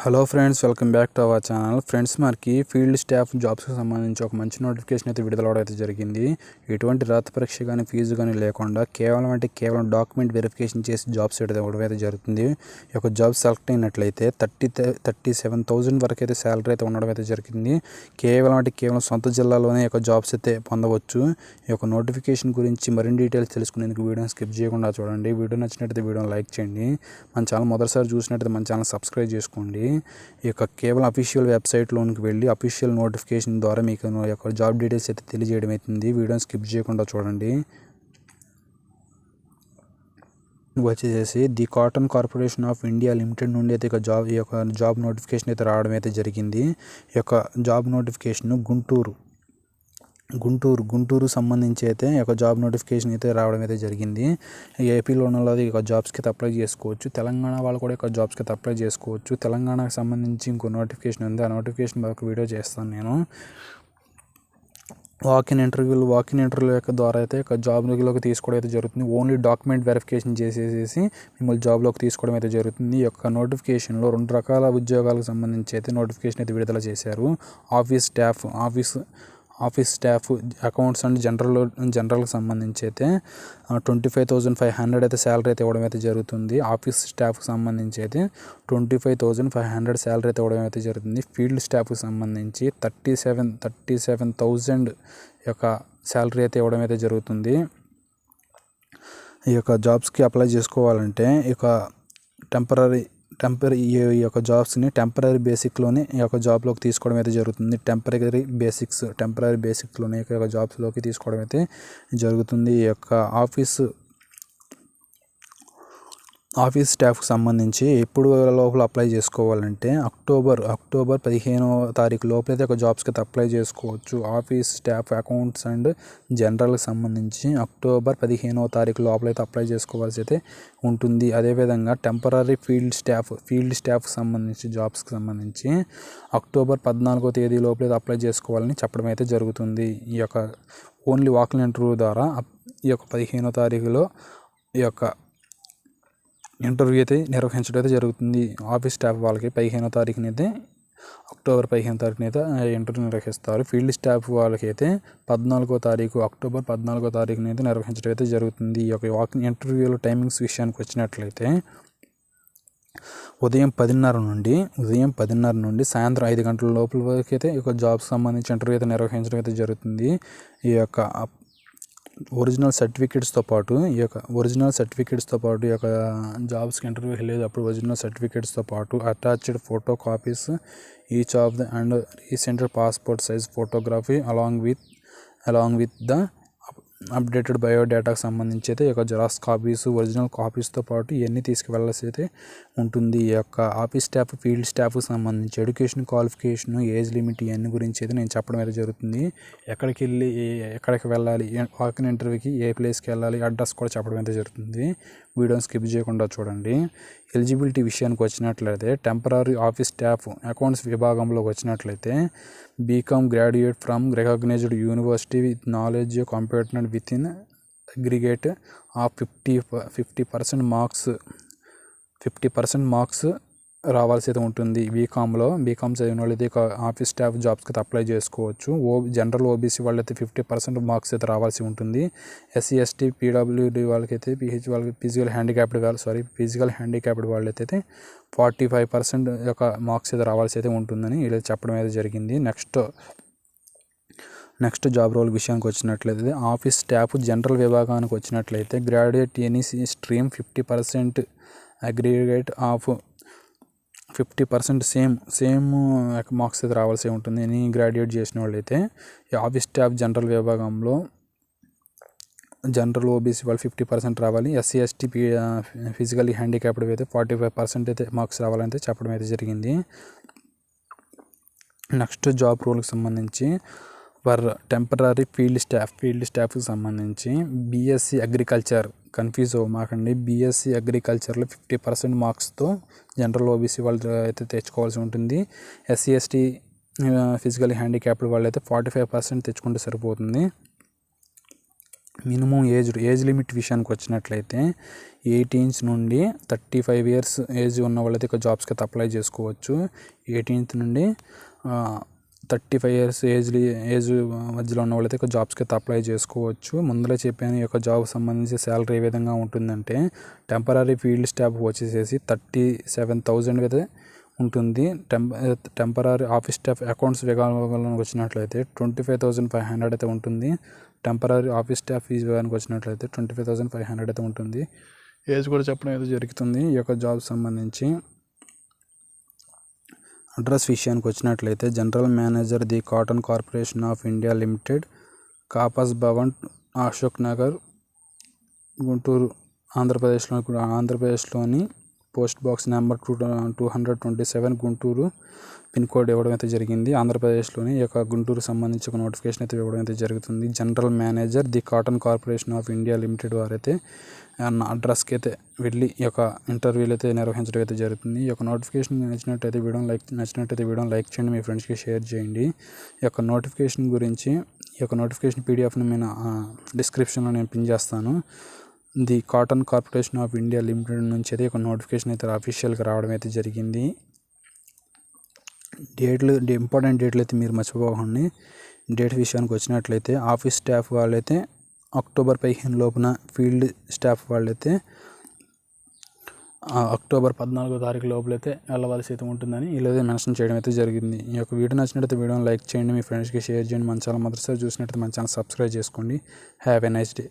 Hello friends welcome back to our channel. Friends మనకి field staff జాబ్స్కి సంబంధించి ఒక మంచి నోటిఫికేషన్ అయితే విడుదల అయితే జరిగింది. ఎటువంటి రాత పరీక్ష కానీ ఫీజు కానీ లేకుండా కేవలం అంటే కేవలం డాక్యుమెంట్ వెరిఫికేషన్ చేసి జాబ్స్ అయితే ఇవ్వడం అయితే జరుగుతుంది. ఈ యొక్క జాబ్ సెలెక్ట్ అయినట్లయితే థర్టీ థర్టీ సెవెన్ థౌజండ్ వరకు అయితే శాలరీ అయితే ఉండడం అయితే జరిగింది. కేవలం అంటే కేవలం సొంత జిల్లాలోనే యొక్క జాబ్స్ అయితే పొందవచ్చు. ఈ యొక్క నోటిఫికేషన్ గురించి మరిన్ని డీటెయిల్స్ తెలుసుకునేందుకు వీడియోని స్కిప్ చేయకుండా చూడండి. వీడియో నచ్చినట్టయితే వీడియోని లైక్ చేయండి. మన ఛానల్ మొదటిసారి చూసినట్టయితే మన ఛానల్ సబ్స్క్రైబ్ చేసుకోండి. ఈ యొక్క కేవలం అఫీషియల్ వెబ్సైట్లోనికి వెళ్ళి అఫీషియల్ నోటిఫికేషన్ ద్వారా మీకు యొక్క జాబ్ డీటెయిల్స్ అయితే తెలియజేయడం అవుతుంది. వీడియోని స్కిప్ చేయకుండా చూడండి. వచ్చేసేసి the cotton corporation of India limited నుండి అయితే ఇక జాబ్ ఈ యొక్క జాబ్ నోటిఫికేషన్ అయితే రావడం అయితే జరిగింది. ఈ యొక్క జాబ్ నోటిఫికేషన్ గుంటూరు. గుంటూరు గుంటూరు సంబంధించి అయితే ఒక జాబ్ నోటిఫికేషన్ అయితే రావడం అయితే జరిగింది. ఏపీలో ఉన్న వాళ్ళది ఇక జాబ్స్కి అయితే అప్లై చేసుకోవచ్చు. తెలంగాణ వాళ్ళు కూడా ఇక జాబ్స్కి అయితే అప్లై చేసుకోవచ్చు. తెలంగాణకు సంబంధించి ఇంకో నోటిఫికేషన్ ఉంది. ఆ నోటిఫికేషన్ ఒక వీడియో చేస్తాను నేను. వాకిన్ ఇంటర్వ్యూలు వాకిన్ ఇంటర్వ్యూ యొక్క ద్వారా అయితే ఒక జాబ్లోకి తీసుకోవడం అయితే జరుగుతుంది. ఓన్లీ డాక్యుమెంట్ వెరిఫికేషన్ చేసేసి మిమ్మల్ని జాబ్లోకి తీసుకోవడం అయితే జరుగుతుంది. ఈ యొక్క నోటిఫికేషన్లో రెండు రకాల ఉద్యోగాలకు సంబంధించి అయితే నోటిఫికేషన్ అయితే విడుదల చేశారు. Office staff office office staff accounts and general జనరల్కి సంబంధించి అయితే twenty five thousand five hundred అయితే శాలరీ అయితే ఇవ్వడం అయితే జరుగుతుంది. ఆఫీస్ స్టాఫ్కి సంబంధించి అయితే twenty five thousand five hundred salary అయితే ఇవ్వడం అయితే జరుగుతుంది. ఫీల్డ్ స్టాఫ్కి సంబంధించి thirty seven thirty seven thousand యొక్క శాలరీ అయితే ఇవ్వడం అయితే జరుగుతుంది. ఈ యొక్క జాబ్స్కి అప్లై చేసుకోవాలంటే ఈ యొక్క టెంపరీ టెంపరీ ఈ యొక్క జాబ్స్ని టెంపరీ బేసిక్లోనే ఈ యొక్క జాబ్లోకి తీసుకోవడం అయితే జరుగుతుంది. టెంపరీ బేసిక్స్ టెంపరీ బేసిక్లోనే ఈ యొక్క జాబ్స్లోకి తీసుకోవడం అయితే జరుగుతుంది. ఈ యొక్క ఆఫీసు ఆఫీస్ స్టాఫ్కి సంబంధించి ఎప్పుడు లోపల అప్లై చేసుకోవాలంటే అక్టోబర్ అక్టోబర్ పదిహేనో తారీఖు లోపలైతే ఒక జాబ్స్కి అయితే అప్లై చేసుకోవచ్చు. ఆఫీస్ స్టాఫ్ అకౌంట్స్ అండ్ జనరల్కి సంబంధించి అక్టోబర్ పదిహేనో తారీఖు లోపలైతే అప్లై చేసుకోవాల్సి అయితే ఉంటుంది అదేవిధంగా టెంపరీ ఫీల్డ్ స్టాఫ్ ఫీల్డ్ స్టాఫ్కి సంబంధించి జాబ్స్కి సంబంధించి అక్టోబర్ పద్నాలుగో తేదీ లోపలైతే అప్లై చేసుకోవాలని చెప్పడం అయితే జరుగుతుంది. ఈ యొక్క ఓన్లీ వాకింగ్ ఇంటర్వ్యూ ద్వారా ఈ యొక్క పదిహేనో తారీఖులో ఈ యొక్క ఇంటర్వ్యూ అయితే నిర్వహించడం అయితే జరుగుతుంది. ఆఫీస్ స్టాఫ్ వాళ్ళకి పదిహేనో తారీఖున అయితే అక్టోబర్ పదిహేను తారీఖున అయితే ఇంటర్వ్యూ నిర్వహిస్తారు. ఫీల్డ్ స్టాఫ్ వాళ్ళకి అయితే పద్నాలుగో తారీఖు అక్టోబర్ పద్నాలుగో తారీఖున అయితే నిర్వహించడం అయితే జరుగుతుంది. ఈ యొక్క వాకింగ్ ఇంటర్వ్యూలో టైమింగ్స్ విషయానికి వచ్చినట్లయితే ఉదయం పదిన్నర నుండి ఉదయం పదిన్నర నుండి సాయంత్రం ఐదు గంటల లోపల వరకు అయితే ఈ యొక్క జాబ్స్ సంబంధించి ఇంటర్వ్యూ అయితే నిర్వహించడం అయితే జరుగుతుంది. ఈ యొక్క ఒరిజినల్ సర్టిఫికేట్స్తో పాటు ఈ యొక్క ఒరిజినల్ సర్టిఫికేట్స్తో పాటు ఈ యొక్క జాబ్స్కి ఇంటర్వ్యూ వెళ్ళేటప్పుడు ఒరిజినల్ సర్టిఫికేట్స్తో పాటు attached photo copies each of the and recent passport size photography along with along with the updated బయోడేటాకు సంబంధించి అయితే ఈ యొక్క జెరాక్స్ కాపీస్ ఒరిజినల్ కాపీస్తో పాటు ఇవన్నీ తీసుకువెళ్ళాల్సి అయితే ఉంటుంది. ఈ యొక్క ఆఫీస్ స్టాఫ్ ఫీల్డ్ స్టాఫ్కి సంబంధించి ఎడ్యుకేషన్ క్వాలిఫికేషన్ ఏజ్ లిమిట్ ఇవన్నీ గురించి అయితే నేను చెప్పడం అయితే జరుగుతుంది. ఎక్కడికి వెళ్ళి ఎక్కడికి వెళ్ళాలి వాకిన్ ఇంటర్వ్యూకి ఏ ప్లేస్కి వెళ్ళాలి అడ్రస్ కూడా చెప్పడం అయితే జరుగుతుంది. వీడియోని స్కిప్ చేయకుండా చూడండి. ఎలిజిబిలిటీ విషయానికి వచ్చినట్లయితే టెంపరీ ఆఫీస్ స్టాఫ్ అకౌంట్స్ విభాగంలోకి వచ్చినట్లయితే BCom graduate from recognised university with knowledge computer with in aggregate of fifty fifty percent marks fifty percent marks రావాల్సి అయితే ఉంటుంది. బీకామ్లో బీకామ్ చదివిన వాళ్ళు అయితే ఆఫీస్ స్టాఫ్ జాబ్స్కి అయితే అప్లై చేసుకోవచ్చు. ఓ జనరల్ ఓబీసీ వాళ్ళైతే ఫిఫ్టీ పర్సెంట్ మార్క్స్ అయితే రావాల్సి ఉంటుంది. ఎస్సీ ఎస్టీ పీడబ్ల్యూడి వాళ్ళకైతే పిహెచ్ వాళ్ళకి ఫిజికల్ హ్యాండిక్యాప్డ్ వాళ్ళు సారీ ఫిజికల్ హ్యాండిక్యాప్డ్ వాళ్ళైతే ఫార్టీ ఫైవ్ పర్సెంట్ యొక్క మార్క్స్ అయితే రావాల్సి అయితే ఉంటుందని ఇలా చెప్పడం అయితే జరిగింది. నెక్స్ట్ నెక్స్ట్ జాబ్ రోల్ విషయానికి వచ్చినట్లయితే ఆఫీస్ స్టాఫ్ జనరల్ విభాగానికి వచ్చినట్లయితే graduate any stream fifty percent aggregate of fifty percent same same marks అయితే రావాల్సి ఉంటుంది. ఎనీ గ్రాడ్యుయేట్ చేసిన వాళ్ళు అయితే ఆఫీస్ స్టాఫ్ జనరల్ విభాగంలో జనరల్ ఓబీసీ వాళ్ళు ఫిఫ్టీ పర్సెంట్ రావాలి. ఎస్సీ ఎస్టీ ఫిజికల్లీ హ్యాండిక్యాప్డ్ అయితే ఫార్టీ ఫైవ్ పర్సెంట్ అయితే మార్క్స్ రావాలంటే చెప్పడం అయితే జరిగింది. నెక్స్ట్ జాబ్ రోల్కి సంబంధించి for temporary field staff field స్టాఫ్కి సంబంధించి బీఎస్సీ అగ్రికల్చర్ కన్ఫ్యూజ్ అవ్వమాకండి. బీఎస్సీ అగ్రికల్చర్లో ఫిఫ్టీ పర్సెంట్ మార్క్స్తో జనరల్ ఓబీసీ వాళ్ళు అయితే తెచ్చుకోవాల్సి ఉంటుంది. ఎస్సీ ఎస్టీ ఫిజికల్ హ్యాండిక్యాప్డ్ వాళ్ళు అయితే ఫార్టీ ఫైవ్ పర్సెంట్ తెచ్చుకుంటే సరిపోతుంది. మినిమం ఏజ్ ఏజ్ లిమిట్ విషయానికి వచ్చినట్లయితే ఎయిటీన్స్ నుండి థర్టీ ఫైవ్ ఇయర్స్ ఏజ్ ఉన్న వాళ్ళైతే ఇక జాబ్స్కి అయితే అప్లై చేసుకోవచ్చు. ఎయిటీన్త్ నుండి thirty five years age age మధ్యలో ఉన్న వాళ్ళైతే ఇక జాబ్స్కి అయితే అప్లై చేసుకోవచ్చు. ముందరే చెప్పాను ఈ యొక్క జాబ్ సంబంధించి శాలరీ ఏ విధంగా ఉంటుందంటే టెంపరీ ఫీల్డ్ స్టాఫ్ వచ్చేసేసి థర్టీ సెవెన్ థౌజండ్ అయితే ఉంటుంది. Temp temporary office staff accounts విభాగంలోకి వచ్చినట్లయితే twenty five thousand five hundred అయితే ఉంటుంది. టెంపరీ ఆఫీస్ స్టాఫ్ ఫీజు విభాగానికి వచ్చినట్లయితే twenty five thousand five hundred అయితే ఉంటుంది. ఏజ్ కూడా చెప్పడం అయితే జరుగుతుంది. ఈ యొక్క జాబ్ సంబంధించి అడ్రస్ విషయానికి వచ్చినట్లయితే general manager the cotton corporation of India limited Kapas Bhavan Ashok Nagar Guntur ఆంధ్రప్రదేశ్లో ఆంధ్రప్రదేశ్లోని post box number two two hundred twenty seven Guntur pin code ఇవ్వడం అయితే జరిగింది. ఆంధ్రప్రదేశ్లోని ఈ యొక్క గుంటూరు సంబంధించి ఒక నోటిఫికేషన్ అయితే ఇవ్వడం అయితే జరుగుతుంది. General manager the cotton corporation of India limited వారైతే అడ్రస్కి అయితే వెళ్ళి ఈ యొక్క ఇంటర్వ్యూలు అయితే నిర్వహించడం అయితే జరుగుతుంది. ఈ యొక్క నోటిఫికేషన్ నచ్చినట్టయితే వీడియో లైక్ నచ్చినట్టయితే వీడియో లైక్ చేయండి. మీ ఫ్రెండ్స్కి షేర్ చేయండి. ఈ యొక్క నోటిఫికేషన్ గురించి ఈ యొక్క నోటిఫికేషన్ పీడిఎఫ్ని నేను డిస్క్రిప్షన్లో నేను పిన్ చేస్తాను. The cotton corporation of India limited నుంచి అయితే ఒక నోటిఫికేషన్ అయితే అఫీషియల్గా రావడం అయితే జరిగింది. డేట్లు ఇంపార్టెంట్ డేట్లు అయితే మీరు మర్చిపోకండి. డేట్ విషయానికి వచ్చినట్లయితే ఆఫీస్ స్టాఫ్ వాళ్ళైతే అక్టోబర్ పదిహేను లోపున ఫీల్డ్ స్టాఫ్ వాళ్ళైతే అక్టోబర్ పద్నాలుగో తారీఖు లోపలైతే వెళ్ళవలసి అయితే ఉంటుందని ఇలా మెన్షన్ చేయడం అయితే జరిగింది. ఈ యొక్క వీడియో నచ్చినట్లయితే వీడియోని లైక్ చేయండి మీ ఫ్రెండ్స్కి షేర్ చేయండి. మన ఛానల్ మొదటిసారి చూసినట్లయితే మన ఛానల్ సబ్స్క్రైబ్ చేసుకోండి. Have a nice day.